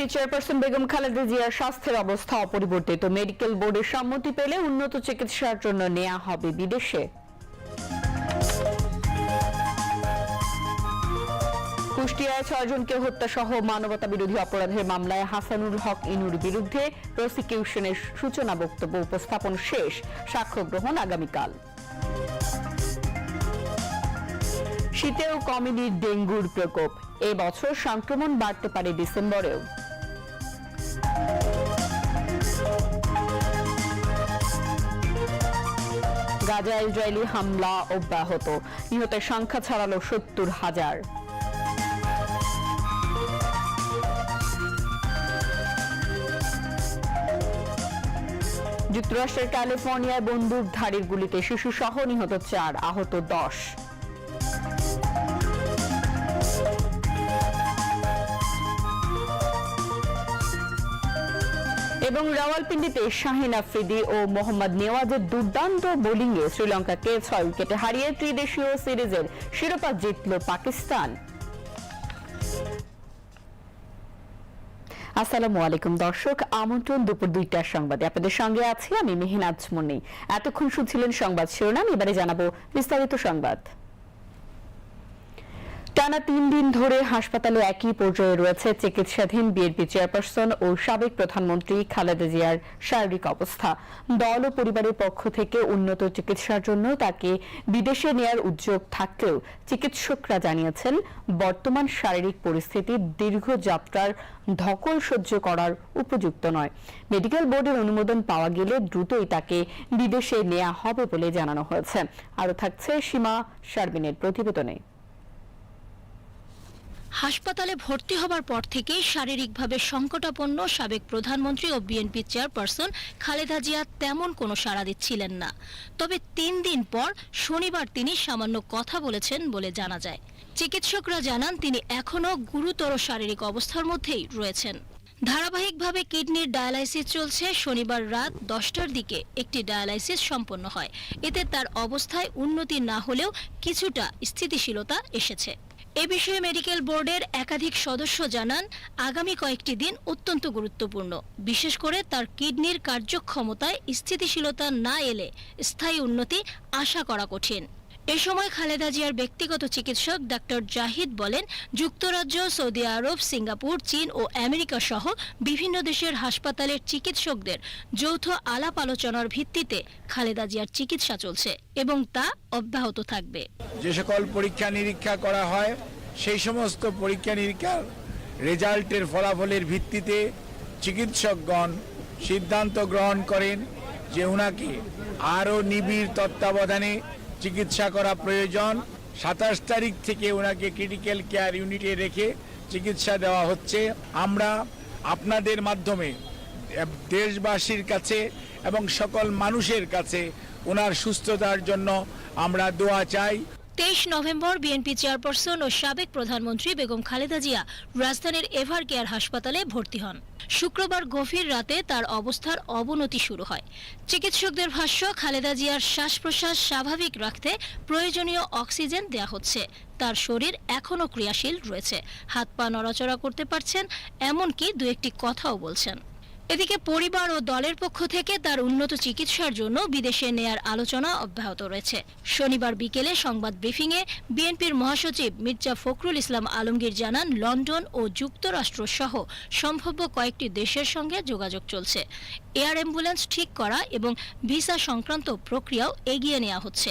BNP chairperson Begum Khaleda জিয়ার স্বাস্থ্যের অবস্থা অপরিবর্তিত। মেডিকেল বোর্ডের সম্মতি পেলে উন্নত চিকিৎসার জন্য নেওয়া হবে বিদেশে। কুষ্টিয়ায় ছয়জনকে হত্যা সহ মানবতা বিরোধী অপরাধের মামলায় হাসানুল হক ইনুর বিরুদ্ধে প্রসিকিউশনের সূচনা বক্তব্য উপস্থাপন শেষ। সাক্ষ্য গ্রহণ আগামীকাল। শীতেও কমেনি ডেঙ্গুর প্রকোপ। এবছর সংক্রমণ বাড়তে পারে ডিসেম্বরেও। গাজা ইসরায়েলি হামলা অব্যাহত। নিহতের সংখ্যা ছাড়ালো সত্তর হাজার। যুক্তরাষ্ট্রের ক্যালিফোর্নিয়ায় বন্দুকধারীর গুলিতে শিশু সহ নিহত চার, আহত দশ। এবং রাওয়ালপিন্ডিতে শাহিন আফ্রিদি ও মোহাম্মদ নেওয়াজের দুর্দান্ত বোলিংয়ে শ্রীলঙ্কাকে ছয় উইকেটে হারিয়ে ত্রিদেশীয় সিরিজের শিরোপা জিতল পাকিস্তান। আসসালামু আলাইকুম দর্শক, আমন্ত্রণ দুপুর দুইটার সংবাদে। আপনাদের সঙ্গে আছি আমি মেহনাজ মুন্নি। এতক্ষণ শুনছিলেন সংবাদ শিরোনাম, এবারে জানাব বিস্তারিত সংবাদ। টানা তিন দিন ধরে হাসপাতালে একই পর্যায়ে রয়েছে চিকিৎসাধীন বিএনপি চেয়ারপারসন ও সাবেক প্রধানমন্ত্রী খালেদা জিয়ার শারীরিক অবস্থা। দল ও পরিবারের পক্ষ থেকে উন্নত চিকিৎসার জন্য তাকে বিদেশে নেয়ার উদ্যোগ থাকলেও চিকিৎসকরা জানিয়েছেন, বর্তমান শারীরিক পরিস্থিতি দীর্ঘ যাত্রার ধকল সহ্য করার উপযুক্ত নয়। মেডিকেল বোর্ডের অনুমোদন পাওয়া গেলে দ্রুতই তাকে বিদেশে নেওয়া হবে বলে জানানো হয়েছে। আরও থাকছে সীমা শারবিনের প্রতিবেদনে। হাসপাতালে ভর্তি হবার পর থেকেই শারীরিকভাবে সংকটাপন্ন সাবেক প্রধানমন্ত্রী ও বিএনপি চেয়ারপারসন খালেদা জিয়া তেমন কোনো সাড়া দিচ্ছিলেন না। তবে তিন দিন পর শনিবার তিনি সামান্য কথা বলেছেন বলে জানা যায়। চিকিৎসকরা জানান, তিনি এখনও গুরুতর শারীরিক অবস্থার মধ্যেই রয়েছেন। ধারাবাহিকভাবে কিডনির ডায়ালাইসিস চলছে। শনিবার রাত দশটার দিকে একটি ডায়ালাইসিস সম্পন্ন হয়। এতে তার অবস্থায় উন্নতি না হলেও কিছুটা স্থিতিশীলতা এসেছে। এ বিষয়ে মেডিকেল বোর্ডের একাধিক সদস্য জানান, আগামী কয়েকটি দিন অত্যন্ত গুরুত্বপূর্ণ। বিশেষ করে তার কিডনির কার্যক্ষমতায় স্থিতিশীলতা না এলে স্থায়ী উন্নতি আশা করা কঠিন। এ সময় খালেদা জিয়ার ব্যক্তিগত চিকিৎসক ডাক্তার জাহিদ বলেন, যুক্তরাজ্য, সৌদি আরব, সিঙ্গাপুর, চীন ও আমেরিকা সহ বিভিন্ন দেশের হাসপাতালের চিকিৎসকদের যৌথ আলাপ আলোচনার ভিত্তিতে খালেদা জিয়ার চিকিৎসা চলছে এবং তা অব্যাহত থাকবে। যে সকল পরীক্ষা নিরীক্ষা করা হয়, সেই সমস্ত পরীক্ষা নিরীক্ষার রেজাল্টের ফলাফলের ভিত্তিতে চিকিৎসকগণ সিদ্ধান্ত গ্রহণ করেন যে ওনাকে আরও নিবিড় তত্ত্বাবধানে চিকিৎসা করা প্রয়োজন। সাতাশ তারিখ থেকে ওনাকে ক্রিটিক্যাল কেয়ার ইউনিটে রেখে চিকিৎসা দেওয়া হচ্ছে। আমরা আপনাদের মাধ্যমে দেশবাসীর কাছে এবং সকল মানুষের কাছে ওনার সুস্থতার জন্য আমরা দোয়া চাই। তেইশ নভেম্বর বিএনপি চেয়ারপারসন ও সাবেক প্রধানমন্ত্রী বেগম খালেদা জিয়া রাজধানীর এভার কেয়ার হাসপাতালে ভর্তি হন। শুক্রবার গভীর রাতে তার অবস্থার অবনতি শুরু হয়। চিকিৎসকদের ভাষ্য, খালেদা জিয়ার শ্বাস প্রশ্বাস স্বাভাবিক রাখতে প্রয়োজনীয় অক্সিজেন দেয়া হচ্ছে। তার শরীর এখনও ক্রিয়াশীল রয়েছে। হাত পা নড়াচড়া করতে পারছেন, এমনকি দু একটি কথাও বলছেন। এদিকে পরিবার ও দলের পক্ষ থেকে তার উন্নত চিকিৎসার জন্য বিদেশে নেয়ার আলোচনা অব্যাহত রয়েছে। শনিবার বিকেলে সংবাদ ব্রিফিংয়ে বিএনপির মহাসচিব মির্জা ফখরুল ইসলাম আলমগীর জানান, লন্ডন ও যুক্তরাষ্ট্র সহ সম্ভাব্য কয়েকটি দেশের সঙ্গে যোগাযোগ চলছে। এয়ার অ্যাম্বুলেন্স ঠিক করা এবং ভিসা সংক্রান্ত প্রক্রিয়াও এগিয়ে নেওয়া হচ্ছে।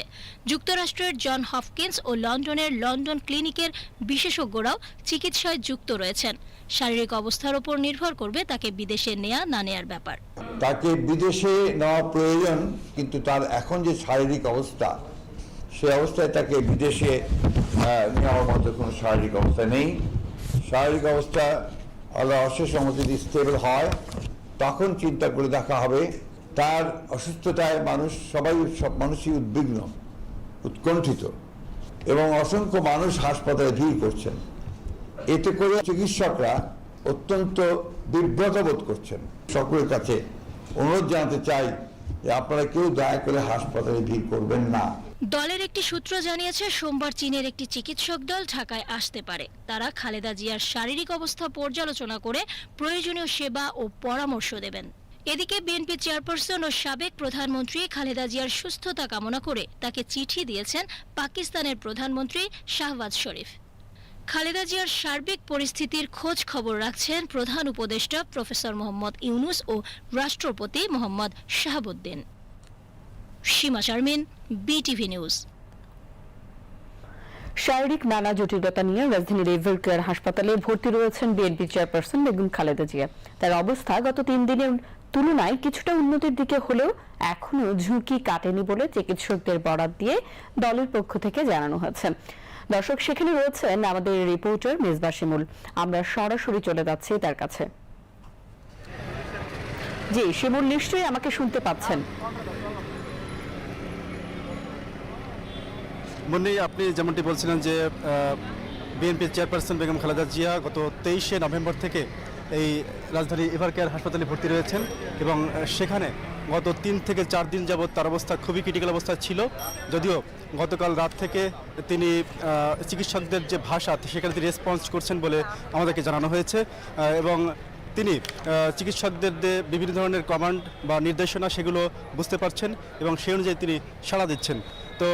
যুক্তরাষ্ট্রের জন হপকিন্স ও লন্ডনের লন্ডন ক্লিনিকের বিশেষজ্ঞরাও চিকিৎসায় যুক্ত রয়েছেন। শারীরিক অবস্থার উপর নির্ভর করবে তাকে বিদেশে নেয়া না নেয়ার ব্যাপার। তাকে বিদেশে নেওয়া প্রয়োজন, কিন্তু তার এখন যে শারীরিক অবস্থা, সে অবস্থায় তাকে বিদেশে নেওয়ার মতো কোনো শারীরিক অবস্থা নেই। শারীরিক অবস্থা আল্লাহ অশেষ যদি স্টেবল হয়। তখন চিন্তা করে দেখা হবে, তার অসুস্থতায় মানুষ সবাই সব মানুষই উদ্বিগ্ন, উৎকণ্ঠিত এবং অসংখ্য মানুষ হাসপাতালে ভিড় করছেন। এতে করে চিকিৎসকরা অত্যন্ত বিব্রত বোধ করছেন। সকলের কাছে অনুরোধ জানাতে চাই যে আপনারা কেউ দয়া করে হাসপাতালে ভিড় করবেন না। দলের একটি সূত্র জানিয়েছে, সোমবার চীনের একটি চিকিৎসক দল ঢাকায় আসতে পারে। তারা খালেদা জিয়ার শারীরিক অবস্থা পর্যালোচনা করে প্রয়োজনীয় সেবা ও পরামর্শ দেবেন। এদিকে বিএনপি চেয়ারপারসন ও সাবেক প্রধানমন্ত্রী খালেদা জিয়ার সুস্থতা কামনা করে তাকে চিঠি দিয়েছেন পাকিস্তানের প্রধানমন্ত্রী শাহবাজ শরীফ। খালেদা জিয়ার সার্বিক পরিস্থিতির খোঁজ খবর রাখছেন প্রধান উপদেষ্টা প্রফেসর মোহাম্মদ ইউনুস ও রাষ্ট্রপতি Mohammad Shahabuddin. Sima Sharmin, BTV news. শারীরিক নানা জটিলতা নিয়ে রাজধানীর এভার কেয়ার হাসপাতালে ভর্তি রয়েছেন বিএনপি চেয়ারপারসন বেগম খালেদা জিয়া। তার অবস্থা গত তিন দিনের তুলনায় কিছুটা উন্নতির দিকে হলেও এখনও ঝুঁকি কাটেনি বলে চিকিৎসকদের বরাত দিয়ে দলের পক্ষ থেকে জানানো হয়েছে। দর্শক, সেখানে রয়েছেন আমাদের রিপোর্টার মেজবা শিমুল। আমরা সরাসরি চলে যাচ্ছি তার কাছে। জি, শিমুল নিশ্চয়ই আমাকে শুনতে পাচ্ছেন। মুন্নি, আপনি যেমনটি বলছিলেন যে বিএনপির চেয়ারপারসন বেগম খালেদা জিয়া গত তেইশে নভেম্বর থেকে এই রাজধানী এভার কেয়ার হাসপাতালে ভর্তি রয়েছেন এবং সেখানে গত তিন থেকে চার দিন যাবৎ তার অবস্থা খুবই ক্রিটিক্যাল অবস্থায় ছিল। যদিও গতকাল রাত থেকে তিনি চিকিৎসকদের যে ভাষা, সেখানে তিনি রেসপন্স করছেন বলে আমাদেরকে জানানো হয়েছে। এবং তিনি চিকিৎসকদের বিভিন্ন ধরনের কমান্ড বা নির্দেশনা, সেগুলো বুঝতে পারছেন এবং সেই অনুযায়ী তিনি সাড়া দিচ্ছেন। তো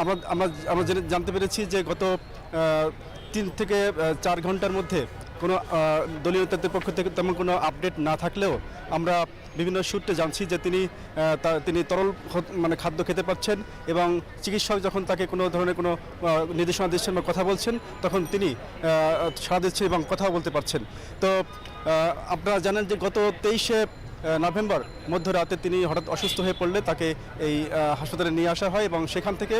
আমরা আমরা আমরা জানতে পেরেছি যে গত তিন থেকে চার ঘণ্টার মধ্যে কোনো দলীয় নেতাদের পক্ষ থেকে তেমন কোনো আপডেট না থাকলেও আমরা বিভিন্ন সূত্রে জানছি যে তিনি তিনি তরল মানে খাদ্য খেতে পারছেন এবং চিকিৎসক যখন তাকে কোনো ধরনের কোনো নির্দেশনা দিচ্ছেন বা কথা বলছেন, তখন তিনি সাড়া দিচ্ছেন এবং কথা বলতে পারছেন। তো আপনারা জানেন যে গত তেইশে নভেম্বর মধ্যরাতে তিনি হঠাৎ অসুস্থ হয়ে পড়লে তাকে এই হাসপাতালে নিয়ে আসা হয় এবং সেখান থেকে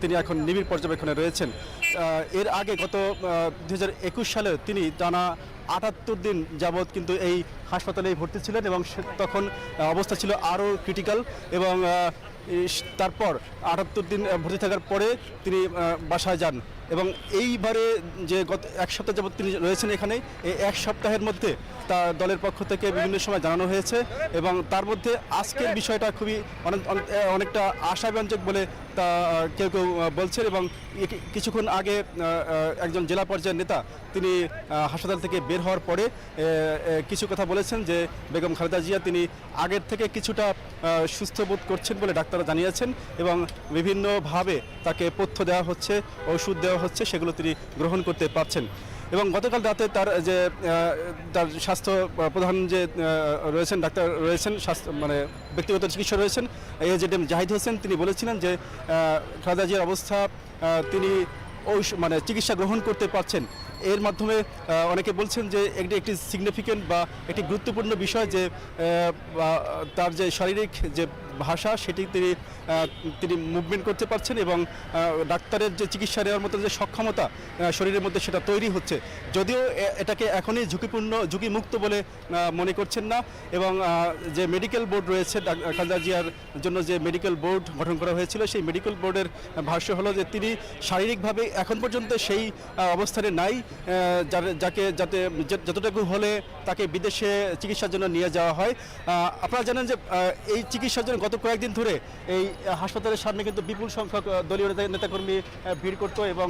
তিনি এখন নিবিড় পর্যবেক্ষণে রয়েছেন। এর আগে গত দু হাজার একুশ সালে তিনি টানা আটাত্তর দিন যাবৎ কিন্তু এই হাসপাতালেই ভর্তি ছিলেন এবং তখন অবস্থা ছিল আরও ক্রিটিক্যাল এবং তারপর আটাত্তর দিন ভর্তি থাকার পরে তিনি বাসায় যান এবং এইবারে যে গত এক সপ্তাহ যাবৎ তিনি রয়েছেন এখানে এই এক সপ্তাহের মধ্যে তার দলের পক্ষ থেকে বিভিন্ন সময় জানানো হয়েছে এবং তার মধ্যে আজকের বিষয়টা খুবই অনেক অনেক- অনেকটা আশাব্যঞ্জক বলে তা কেউ কেউ বলছেন এবং কিছুক্ষণ আগে একজন জেলা পর্যায়ের নেতা তিনি হাসপাতাল থেকে বের হওয়ার পরে কিছু কথা বলেছেন যে বেগম খালেদা জিয়া তিনি আগের থেকে কিছুটা সুস্থ বোধ করছেন বলে ডাক্তাররা জানিয়েছেন এবং বিভিন্নভাবে তাকে পথ্য দেওয়া হচ্ছে, ওষুধ দেওয়া হচ্ছে, সেগুলো তিনি গ্রহণ করতে পারছেন। এবং গতকাল রাতে তার যে তার স্বাস্থ্য প্রধান যে রয়েছেন, ডাক্তার রয়েছেন, স্বাস্থ্য মানে ব্যক্তিগত চিকিৎসা রয়েছেন এজেডএম জাহিদ হোসেন, তিনি বলেছিলেন যে জিয়ার অবস্থা তিনি ঔষ- মানে চিকিৎসা গ্রহণ করতে পারছেন। এর মাধ্যমে অনেকে বলছেন যে, একটি একটি সিগনিফিকেন্ট বা একটি গুরুত্বপূর্ণ বিষয় যে তার যে শারীরিক যে ভাষা, সেটি তিনি তিনি মুভমেন্ট করতে পারছেন এবং ডাক্তারের যে চিকিৎসা নেওয়ার মতো যে সক্ষমতা শরীরের মধ্যে সেটা তৈরি হচ্ছে। যদিও এটাকে এখনই ঝুঁকিপূর্ণ, ঝুঁকিমুক্ত বলে মনে করছেন না এবং যে মেডিকেল বোর্ড রয়েছে খালেদা জিয়ার জন্য যে মেডিকেল বোর্ড গঠন করা হয়েছিল, সেই মেডিকেল বোর্ডের ভাষ্য হলো যে তিনি শারীরিকভাবে এখন পর্যন্ত সেই অবস্থানে নাই যার- যাকে যাতে যতটুকু হলে তাকে বিদেশে চিকিৎসার জন্য নিয়ে যাওয়া হয়। আপনারা জানেন যে এই চিকিৎসার জন্য গত কয়েকদিন ধরে এই হাসপাতালের সামনে কিন্তু বিপুল সংখ্যক দলীয় নেতা- নেতাকর্মী ভিড় করতো এবং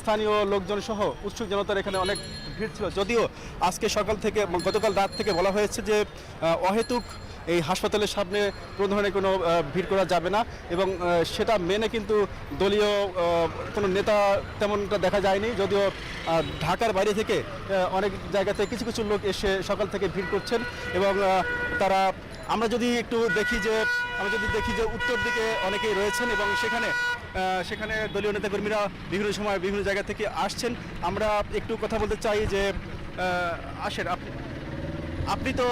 স্থানীয় লোকজন সহ উৎসুক জনতার এখানে অনেক ভিড় ছিল। যদিও আজকে সকাল থেকে গতকাল রাত থেকে বলা হয়েছে যে অহেতুক এই হাসপাতালের সামনে কোনো ধরনের কোনো ভিড় করা যাবে না এবং সেটা মেনে কিন্তু দলীয় কোনো নেতা তেমনটা দেখা যায়নি। যদিও ঢাকার বাইরে থেকে অনেক জায়গাতে কিছু কিছু লোক এসে সকাল থেকে ভিড় করছেন এবং তারা আমরা যদি একটু দেখি যে, আমরা যদি দেখি যে উত্তর দিকে অনেকেই রয়েছেন এবং সেখানে সেখানে দলীয় নেতাকর্মীরা বিভিন্ন সময় বিভিন্ন জায়গা থেকে আসছেন। আমরা একটু কথা বলতে চাই যে আসেন, আপনি আপনি তো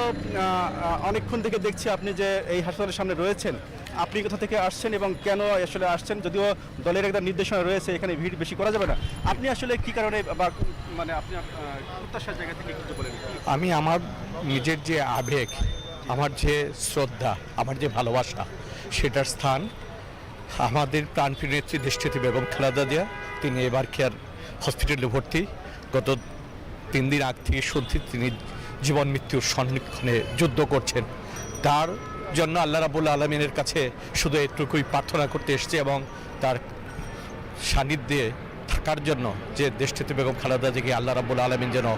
অনেকক্ষণ থেকে দেখছি আপনি যে এই হাসপাতালের সামনে রয়েছেন। আপনি কোথা থেকে আসছেন এবং কেন আসলে আসছেন? যদিও দলের একটা নির্দেশনা রয়েছে, এখানে ভিড় বেশি করা যাবে না। আপনি আসলে কি কারণে বা মানে আপনি প্রত্যাশার জায়গা থেকে একটু বলেন? আমি আমার নিজের যে আবেগ আমার যে শ্রদ্ধা, আমার যে ভালোবাসা, সেটার স্থান আমাদের প্রাণপ্রিয় নেত্রী দেশটিতে বেগম খালেদা জিয়া। তিনি এবার কেয়ার হসপিটালে ভর্তি? গত তিন দিন আগ থেকে শুনছি তিনি জীবন মৃত্যুর সন্নিক্ষণে যুদ্ধ করছেন। তার জন্য আল্লাহ রাবুল আলমিনের কাছে শুধু এটুকুই প্রার্থনা করতে এসেছি এবং তার সান্নিধ্যে থাকার জন্য যে দেশটিতে বেগম খালেদা জিকে আল্লাহ রাবুল আলমিন যেন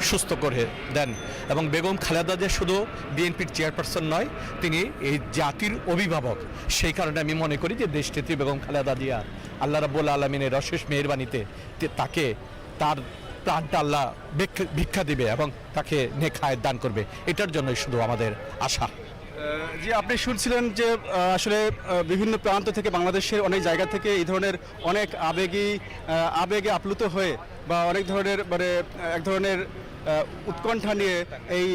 সুস্থ করে দেন। এবং বেগম খালেদা যে শুধু বিএনপির চেয়ারপারসন নয়, তিনি এই জাতির অভিভাবক। সেই কারণে আমি মনে করি যে দেশটিতে বেগম খালেদা জিয়া আল্লাহ রাবুল আলমিনের অশেষ মেহরবানিতে তাকে তার প্রাণটা আল্লাহ ভিক্ষা- দিবে এবং তাকে নেখায় দান করবে। এটার জন্যই শুধু আমাদের আশা। যে আপনি শুনছিলেন যে আসলে বিভিন্ন প্রান্ত থেকে বাংলাদেশের অনেক জায়গা থেকে এই ধরনের অনেক আবেগী আবেগে আপ্লুত হয়ে বা অনেক ধরনের মানে এক ধরনের উৎকণ্ঠা নিয়ে এই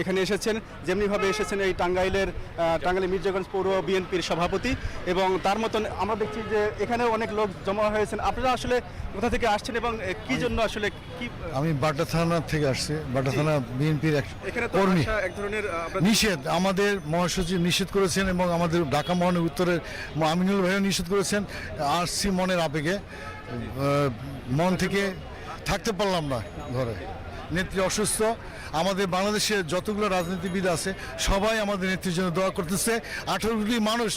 এখানে এসেছেন। যেমনিভাবে এসেছেন এই টাঙ্গাইলের আহ, টাঙ্গাইলের মির্জাগঞ্জ পৌর বিএনপির সভাপতি এবং তার মতন আমরা দেখছি যে এখানে অনেক লোক জমা হয়েছেন। আপনারা আসলে কোথা থেকে আসছেন এবং কি জন্য আসলে কি আমি বাটা থানা থেকে আসছি। বাটা থানা বিএনপির এখানে কর্মী। এক ধরনের নিষেধ। আমাদের মহাসচিব নিষেধ করেছেন এবং আমাদের ঢাকা মহানগর উত্তরের আমিনুল ভাইও নিষেধ করেছেন। আসছি মনের আবেগে। মন থেকে থাকতে পারলাম না ঘরে। নেত্রী অসুস্থ, আমাদের বাংলাদেশে যতগুলো রাজনীতিবিদ আছে, সবাই আমাদের নেত্রীর জন্য দোয়া করতেছে। আঠেরোগুলি মানুষ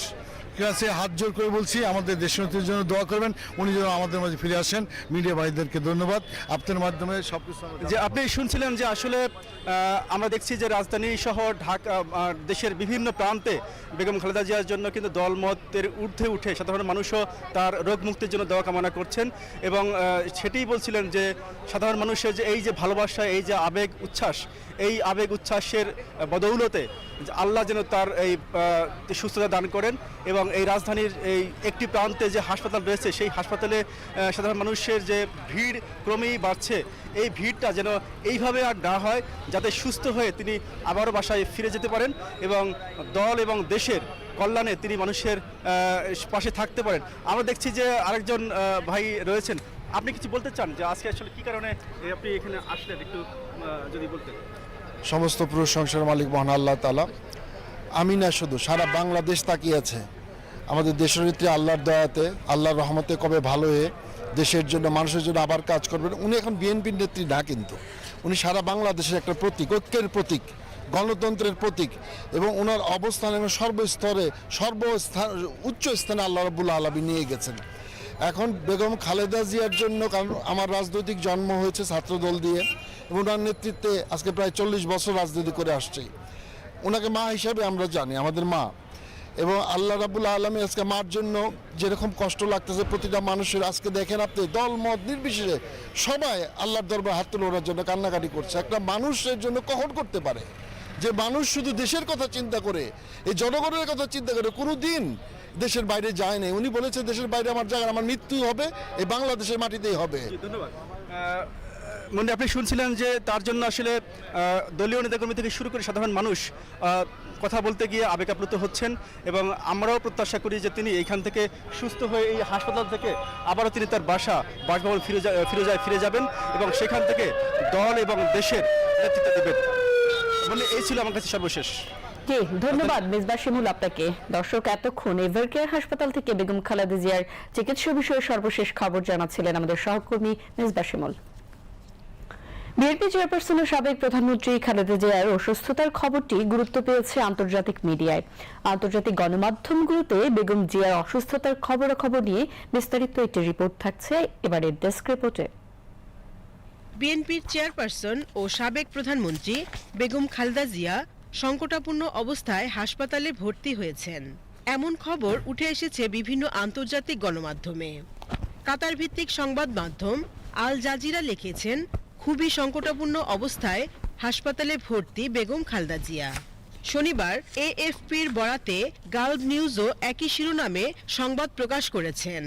কাছে হাত জোর করে বলছি, আমাদের দেশনেত্রীর জন্য দোয়া করবেন। উনি যেন আমাদের মাঝে ফিরে আসেন। মিডিয়া ভাইদেরকে ধন্যবাদ। আপনার মাধ্যমে সব কিছু যে আপনি শুনছিলেন যে আসলে আমরা দেখছি যে রাজধানী সহ ঢাকা দেশের বিভিন্ন প্রান্তে বেগম খালেদা জিয়ার জন্য কিন্তু দলমতের ঊর্ধ্বে উঠে সাধারণ মানুষও তার রোগ মুক্তির জন্য দেওয়া কামনা করছেন। এবং সেটাই বলছিলেন যে সাধারণ মানুষের যে এই যে ভালোবাসা, এই যে আবেগ, উচ্ছ্বাস এই আবেগ উচ্ছ্বাসের বদৌলতে আল্লাহ যেন তার এই সুস্থতা দান করেন এবং এই রাজধানীর এই একটি প্রান্তে যে হাসপাতাল রয়েছে, সেই হাসপাতালে সাধারণ মানুষের যে ভিড় ক্রমেই বাড়ছে। এই ভিড়টা যেন এইভাবে আর না হয়, যাতে সুস্থ হয়ে তিনি আবারও বাসায় ফিরে যেতে পারেন এবং দল এবং দেশের কল্যাণে তিনি মানুষের পাশে থাকতে পারেন। আমরা দেখছি যে আরেকজন ভাই রয়েছেন। আপনি কিছু বলতে চান যে আজকে আসলে কি কারণে আপনি এখানে আসলেন? একটু যদি বলতেন। সমস্ত প্রশংসার মালিক মহান আল্লাহ তালা আমি না শুধু, সারা বাংলাদেশ তাকিয়ে আছে। আমাদের দেশনেত্রী আল্লাহর দয়াতে, আল্লাহর রহমতে কবে ভালো হয়ে দেশের জন্য, মানুষের জন্য আবার কাজ করবেন? উনি এখন বিএনপির নেত্রী না কিন্তু। উনি সারা বাংলাদেশের একটা প্রতীক, ঐক্যের প্রতীক, গণতন্ত্রের প্রতীক এবং ওনার অবস্থান এবং সর্বস্তরে, সর্বস্থান, উচ্চ স্থানে আল্লাহ রবুল্লা আলমী নিয়ে গেছেন। এখন বেগম খালেদা জিয়ার জন্য, কারণ আমার রাজনৈতিক জন্ম হয়েছে ছাত্রদল দিয়ে, এবং ওনার নেতৃত্বে আজকে প্রায় চল্লিশ বছর রাজনীতি করে আসছে। ওনাকে মা হিসাবে আমরা জানি, আমাদের মা। এবং আল্লাহ রাবুল আলমী আজকে মার জন্য যেরকম কষ্ট লাগতেছে, প্রতিটা মানুষের, আজকে দেখেন আপনি দল মত নির্বিশেষে সবাই আল্লাহর দরবার হাত তুলে ওনার জন্য কান্নাকাটি করছে। একটা মানুষের জন্য কখন করতে পারে? যে মানুষ শুধু দেশের কথা চিন্তা করে, এই জনগণের কথা চিন্তা করে, কোনো দিন দেশের বাইরে যায় নাই। উনি বলেছে দেশের বাইরে আমার জায়গা আমার মৃত্যু হবে এই বাংলাদেশের মাটিতেই হবে। ধন্যবাদ। মানে আপনি শুনছিলেন যে তার জন্য আসলে দলীয় নেতাকর্মী থেকে শুরু করে সাধারণ মানুষ কথা বলতে গিয়ে আবেগ আপ্লুত হচ্ছেন এবং আমরাও প্রত্যাশা করি যে তিনি এইখান থেকে সুস্থ হয়ে এই হাসপাতাল থেকে আবারও তিনি তার বাসা বাসভবন ফিরে যা- ফিরে যায় ফিরে যাবেন এবং সেখান থেকে দল এবং দেশের নেতৃত্ব দেবেন। মানে এই ছিল আমার কাছে সর্বশেষ। জি ধন্যবাদ মিসবা শিমুল আপনাকে। দর্শক, এতক্ষণ এভারকেয়ার হাসপাতাল থেকে বেগম খালেদা জিয়ার চিকিৎসা বিষয়ে সর্বশেষ খবর জানাচ্ছিলেন আমাদের সহকর্মী মিসবা শিমুল বিএনপি চেয়ারপারসন ও সাবেক প্রধানমন্ত্রী খালেদা জিয়ার অসুস্থতার খবরটি গুরুত্ব পেয়েছে আন্তর্জাতিক মিডিয়ায়। আন্তর্জাতিক গণমাধ্যমগুলোতে বেগম জিয়ার অসুস্থতার খবরাখবর নিয়ে বিস্তারিত একটি রিপোর্ট থাকছে এবারের ডেস্ক রিপোর্টে। বিএনপির চেয়ারপারসন ও সাবেক প্রধানমন্ত্রী বেগম খালেদা জিয়া সংকটাপন্ন অবস্থায় হাসপাতালে ভর্তি হয়েছেন। এমন খবর উঠে এসেছে বিভিন্ন আন্তর্জাতিক গণমাধ্যমে। কাতার ভিত্তিক সংবাদ মাধ্যম আল জাজিরা লিখেছেন, খুবই সংকটাপূর্ণ অবস্থায় হাসপাতালে ভর্তি বেগম খালেদা জিয়া। শনিবার এএফপির বরাতে গালভ নিউজও একই শিরোনামে সংবাদ প্রকাশ করেছেন।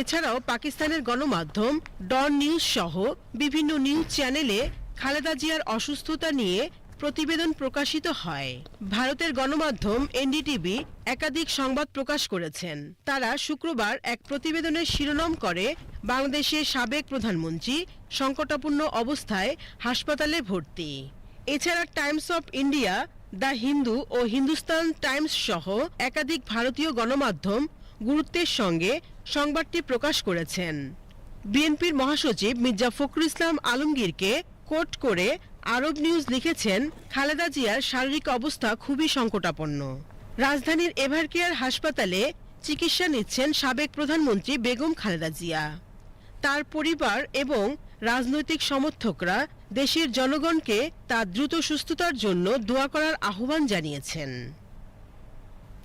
এছাড়াও পাকিস্তানের গণমাধ্যম ডন নিউজ সহ বিভিন্ন নিউজ চ্যানেলে খালেদা জিয়ার অসুস্থতা নিয়ে প্রতিবেদন প্রকাশিত হয়। ভারতের গণমাধ্যম এনডিটিভি একাধিক সংবাদ প্রকাশ করেছেন। তারা শুক্রবার এক প্রতিবেদনের শিরোনাম করে বাংলাদেশের সাবেক প্রধানমন্ত্রী সংকটাপূর্ণ অবস্থায় হাসপাতালে ভর্তি। এছাড়া Times of India, the Hindu O Hindustan Times সহ একাধিক ভারতীয় গণমাধ্যম গুরুত্বের সঙ্গে সংবাদটি প্রকাশ করেছেন। বিএনপির মহাসচিব মির্জা ফখরুল ইসলাম আলমগীরকে কোট করে আরব নিউজ লিখেছেন, খালেদা জিয়ার শারীরিক অবস্থা খুবই সংকটাপন্ন। রাজধানীর এভারকেয়ার হাসপাতালে চিকিৎসা নিচ্ছেন সাবেক প্রধানমন্ত্রী বেগম খালেদা জিয়া। তার পরিবার এবং রাজনৈতিক সমর্থকরা দেশের জনগণকে তার দ্রুত সুস্থতার জন্য দোয়া করার আহ্বান জানিয়েছেন।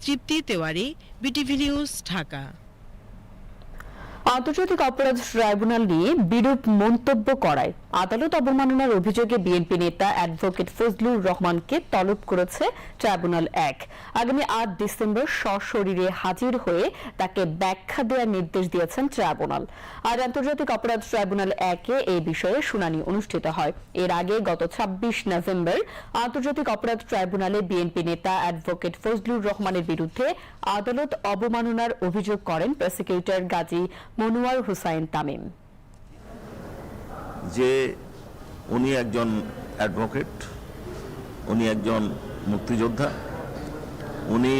Tripti Tewari, BTV news, Dhaka. আন্তর্জাতিক অপরাধ ট্রাইব্যুনাল নিয়ে বিরূপ মন্তব্য করায়। আদালত অবমাননার অভিযোগে বিএনপি নেতা অ্যাডভোকেট ফজলুর রহমানকে তলব করেছে ট্রাইব্যুনাল এক। আগামী আট ডিসেম্বর সশরীরে হাজির হয়ে তাকে ব্যাখ্যা দেওয়ার নির্দেশ দিয়েছেন ট্রাইব্যুনাল। আজ আন্তর্জাতিক অপরাধ ট্রাইব্যুনাল একে এই বিষয়ে শুনানি অনুষ্ঠিত হয়। এর আগে গত ছাব্বিশ নভেম্বর আন্তর্জাতিক অপরাধ ট্রাইব্যুনালে বিএনপি নেতা অ্যাডভোকেট ফজলুর রহমানের বিরুদ্ধে আদালত অবমাননার অভিযোগ করেন প্রসিকিউটর গাজী মনোয়ার হুসাইন তামিম। যে উনি একজন অ্যাডভোকেট, উনি একজন মুক্তিযোদ্ধা, উনি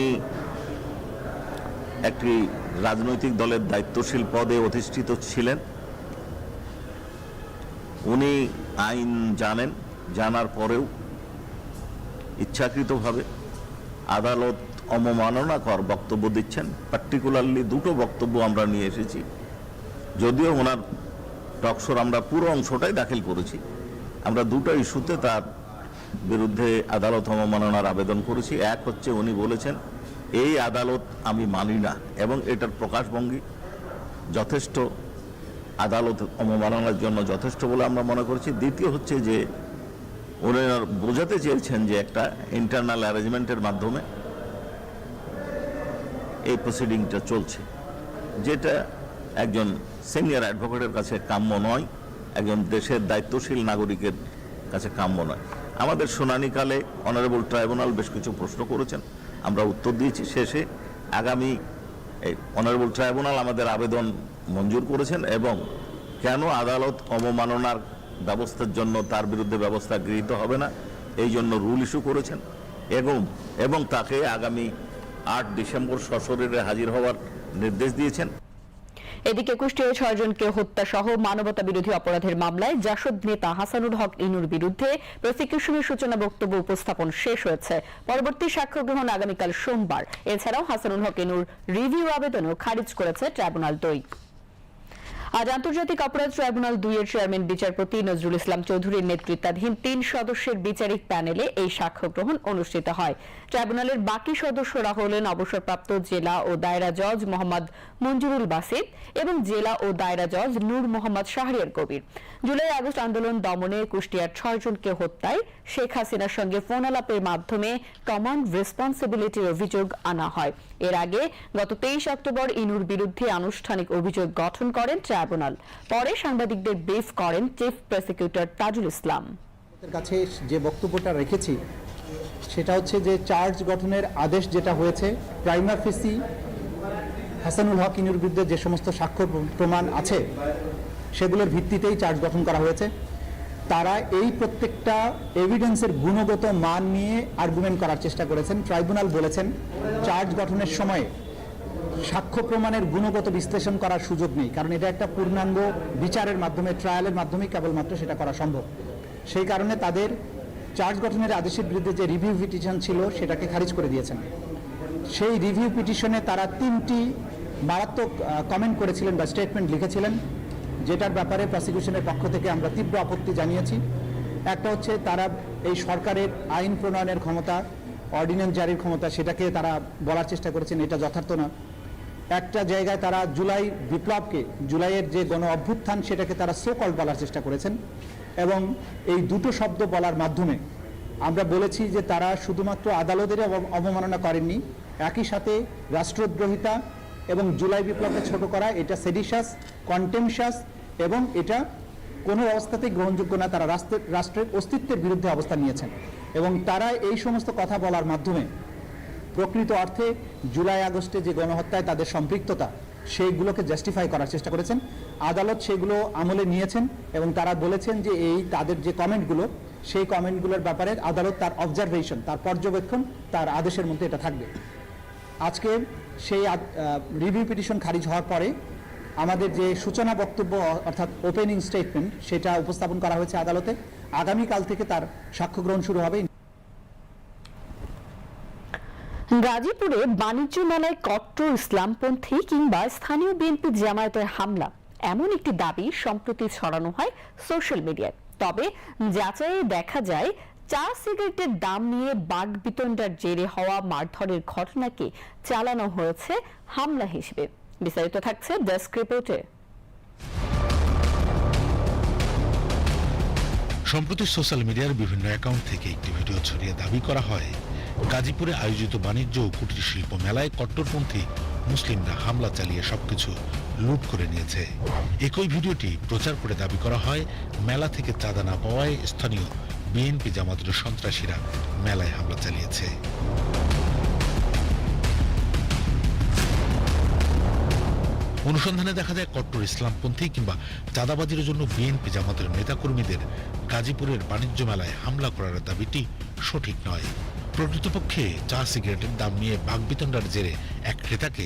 একটি রাজনৈতিক দলের দায়িত্বশীল পদে অধিষ্ঠিত ছিলেন। উনি আইন জানেন, জানার পরেও ইচ্ছাকৃতভাবে আদালত অবমাননাকর বক্তব্য দিচ্ছেন। পার্টিকুলারলি দুটো বক্তব্য আমরা নিয়ে এসেছি। যদিও ওনার টকশোর আমরা পুরো অংশটাই দাখিল করেছি। আমরা দুটো ইস্যুতে তার বিরুদ্ধে আদালত অবমাননার আবেদন করেছি। এক হচ্ছে উনি বলেছেন, এই আদালত আমি মানি না এবং এটার প্রকাশভঙ্গি যথেষ্ট। আদালত অবমাননার জন্য যথেষ্ট বলে আমরা মনে করছি। দ্বিতীয় হচ্ছে যে, উনি বোঝাতে চেয়েছেন যে একটা ইন্টারনাল অ্যারেঞ্জমেন্টের মাধ্যমে এই প্রসিডিংটা চলছে, যেটা একজন সিনিয়র অ্যাডভোকেটের কাছে কাম্য নয়, একজন দেশের দায়িত্বশীল নাগরিকের কাছে কাম্য নয়। আমাদের শুনানিকালে অনারেবল ট্রাইব্যুনাল বেশ কিছু প্রশ্ন করেছেন। আমরা উত্তর দিয়েছি শেষে, আগামী অনারেবল ট্রাইব্যুনাল আমাদের আবেদন মঞ্জুর করেছেন এবং কেন আদালত অবমাননার ব্যবস্থার জন্য তার বিরুদ্ধে ব্যবস্থা গৃহীত হবে না, এই জন্য রুল ইস্যু করেছেন। এবং এবং তাকে আগামী আট ডিসেম্বর সশরীরে হাজির হওয়ার নির্দেশ দিয়েছেন। এদিকে কুষ্টিয়ায় ছয়জনকে হত্যা সহ মানবতা বিরোধী অপরাধের মামলায় জাসদ নেতা হাসানুল হক ইনুর বিরুদ্ধে প্রসিকিউশনের সূচনা বক্তব্য উপস্থাপন শেষ হয়েছে। পরবর্তী সাক্ষ্য গ্রহণ আগামীকাল সোমবার। এছাড়াও হাসানুল হক ইনুর রিভিউ আবেদনও খারিজ করেছে ট্রাইব্যুনাল দুই। আজ আন্তর্জাতিক অপরাধ ট্রাইব্যুনাল দুইয়ের চেয়ারম্যান বিচারপতি নজরুল ইসলাম চৌধুরীর নেতৃত্বাধীন তিন সদস্যের বিচারিক প্যানেলে এই সাক্ষ্য গ্রহণ অনুষ্ঠিত হয়। ট্রাইব্যুনালের বাকি সদস্যরা হলেন অবসরপ্রাপ্ত জেলা ও দায়রা জজ মোহাম্মদ মঞ্জুরুল বাসিদ এবং জেলা ও দায়রা জজ নূর মোহাম্মদ শাহরিয়ার কবির। জুলাই আগস্ট আন্দোলন দমনে কুষ্টিয়ার ছয়জনকে হত্যায় শেখ হাসিনার সঙ্গে ফোন আলাপের মাধ্যমে কমান্ড রেসপন্সিবিলিটির অভিযোগ আনা হয়। এর আগে গত তেইশ অক্টোবর ইনুর বিরুদ্ধে আনুষ্ঠানিক অভিযোগ গঠন করেন ট্রাইব্যুনাল। পরে সাংবাদিকদের ব্রিফ করেন চিফ প্রসিকিউটর তাজুল ইসলাম। কাছে যে বক্তব্যটা রেখেছি সেটা হচ্ছে যে চার্জ গঠনের আদেশ যেটা হয়েছে, প্রাইমার ফেসি হাসানুল হক ইনুর বিরুদ্ধে যে সমস্ত সাক্ষ্য প্রমাণ আছে, সেগুলোর ভিত্তিতেই চার্জ গঠন করা হয়েছে। তারা এই প্রত্যেকটা এভিডেন্সের গুণগত মান নিয়ে আর্গুমেন্ট করার চেষ্টা করেছেন। ট্রাইব্যুনাল বলেছেন, চার্জ গঠনের সময় সাক্ষ্য প্রমাণের গুণগত বিশ্লেষণ করার সুযোগ নেই, কারণ এটা একটা পূর্ণাঙ্গ বিচারের মাধ্যমে ট্রায়ালের মাধ্যমে কেবলমাত্র সেটা করা সম্ভব। সেই কারণে তাদের চার্জ গঠনের আদেশের বিরুদ্ধে যে রিভিউ পিটিশন ছিল, সেটাকে খারিজ করে দিয়েছেন। সেই রিভিউ পিটিশনে তারা তিনটি মারাত্মক কমেন্ট করেছিলেন বা স্টেটমেন্ট লিখেছিলেন, যেটার ব্যাপারে প্রসিকিউশনের পক্ষ থেকে আমরা তীব্র আপত্তি জানিয়েছি। একটা হচ্ছে তারা এই সরকারের আইন প্রণয়নের ক্ষমতা অর্ডিন্যান্স জারির ক্ষমতা, সেটাকে তারা বলার চেষ্টা করেছেন, এটা যথার্থ না। একটা জায়গায় তারা জুলাই বিপ্লবকে, জুলাইয়ের যে গণ অভ্যুত্থান, সেটাকে তারা সোকল বলার চেষ্টা করেছেন। এবং এই দুটো শব্দ বলার মাধ্যমে আমরা বলেছি যে তারা শুধুমাত্র আদালতের অব- অবমাননা করেননি, একই সাথে রাষ্ট্রদ্রোহিতা এবং জুলাই বিপ্লবকে ছোট করা, এটা সেডিশাস কন্টেমশাস এবং এটা কোনো অবস্থাতেই গ্রহণযোগ্য না, তারা রাষ্ট্রের রাষ্ট্রের অস্তিত্বের বিরুদ্ধে অবস্থান নিয়েছেন। এবং তারা এই সমস্ত কথা বলার মাধ্যমে প্রকৃত অর্থে জুলাই আগস্টে যে গণহত্যায় তাদের সম্পৃক্ততা, সেইগুলোকে জাস্টিফাই করার চেষ্টা করেছেন। আদালত সেগুলো আমলে নিয়েছেন এবং তারা বলেছেন যে এই তাদের যে কমেন্টগুলো, সেই কমেন্টগুলোর ব্যাপারে আদালত তার অবজারভেশন তার পর্যবেক্ষণ, তার আদেশের মধ্যে এটা থাকবে। আজকে সেই রিভিউ পিটিশন খারিজ হওয়ার পরে আমাদের যে সূচনা বক্তব্য, অর্থাৎ ওপেনিং স্টেটমেন্ট সেটা উপস্থাপন করা হয়েছে আদালতে। আগামীকাল থেকে তার সাক্ষ্য গ্রহণ শুরু হবে। গাজীপুরে বাণিজ্য মেলায় কট্টর ইসলামপন্থী কিংবা স্থানীয় বিএনপি জামায়াতের হামলা। এমন একটি দাবি সম্প্রতি ছড়ানো হয় সোশ্যাল মিডিয়ায়। তবে যাচাইয়ে দেখা যায়, চা সিগারেটের দাম নিয়ে বাঘ বিতণ্ডার জেরে হওয়া মারধরের ঘটনাকে চালানো হয়েছে হামলা হিসেবে। বিস্তারিত থাকছে ডেস্ক রিপোর্টে। সম্প্রতি সোশ্যাল মিডিয়ার বিভিন্ন অ্যাকাউন্ট থেকে একটি ভিডিও ছড়িয়ে দাবি করা হয়, গাজীপুরে আয়োজিত বাণিজ্য ও কুটির শিল্প মেলায় কট্টরপন্থী মুসলিমরা হামলা চালিয়ে সবকিছু লুট করে নিয়েছে। একই ভিডিওটি প্রচার করে দাবি করা হয়, মেলা থেকে চাঁদা না পাওয়ায় স্থানীয় বিএনপি জামাতের সন্ত্রাসীরা মেলায় হামলা চালিয়েছে। অনুসন্ধানে দেখা যায়, কট্টর ইসলামপন্থী কিংবা চাঁদাবাজির জন্য বিএনপি জামাতের নেতাকর্মীদের গাজীপুরের বাণিজ্য মেলায় হামলা করার দাবিটি সঠিক নয়। প্রকৃতপক্ষে চা সিগারেটের দাম নিয়ে বাগবিতণ্ডার জেরে এক ক্রেতাকে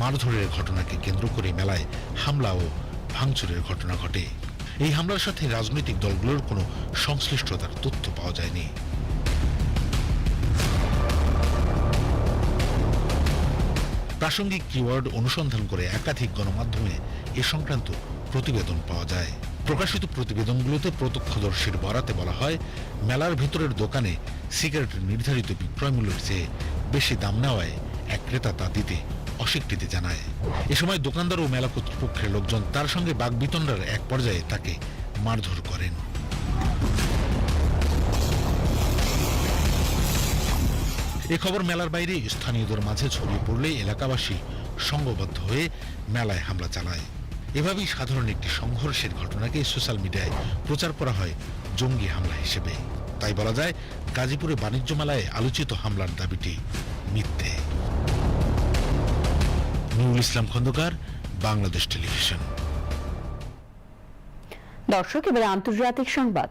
মারধরের ঘটনাকে কেন্দ্র করে মেলায় হামলা ও ভাঙচুরের ঘটনা ঘটে। এই হামলার সাথে রাজনৈতিক দলগুলোর কোনো সংশ্লিষ্টতার তথ্য পাওয়া যায়নি। প্রাসঙ্গিক কিওয়ার্ড অনুসন্ধান করে একাধিক গণমাধ্যমে এ সংক্রান্ত প্রতিবেদন পাওয়া যায়। প্রকাশিত প্রতিবেদনগুলোতে প্রত্যক্ষদর্শীর বরাতে বলা হয়, মেলার ভেতরের দোকানে সিগারেটের নির্ধারিত বিক্রয় মূল্যের চেয়ে বেশি দাম নেওয়ায় এক ক্রেতা তা দিতে অস্বীকৃতি জানায়। এ সময় দোকানদার ও মেলা কর্তৃপক্ষের লোকজন তার সঙ্গে বাগবিতণ্ডার এক পর্যায়ে তাকে মারধর করেন। এ খবর মেলার বাইরে স্থানীয়দের মাঝে ছড়িয়ে পড়লে এলাকাবাসী সংঘবদ্ধ হয়ে মেলায় হামলা চালায়। এভাবেই সাধারণ একটি সংঘর্ষের ঘটনাকে সোশ্যাল মিডিয়ায় প্রচার করা হয় জঙ্গি হামলা হিসেবে। তাই বলা যায়, গাজীপুরে বাণিজ্য মেলায় আলোচিত হামলার দাবিটি মিথ্যে। নুরুল ইসলাম খন্দকার, বাংলাদেশ টেলিভিশন। দর্শক, এবারে আন্তর্জাতিক সংবাদ।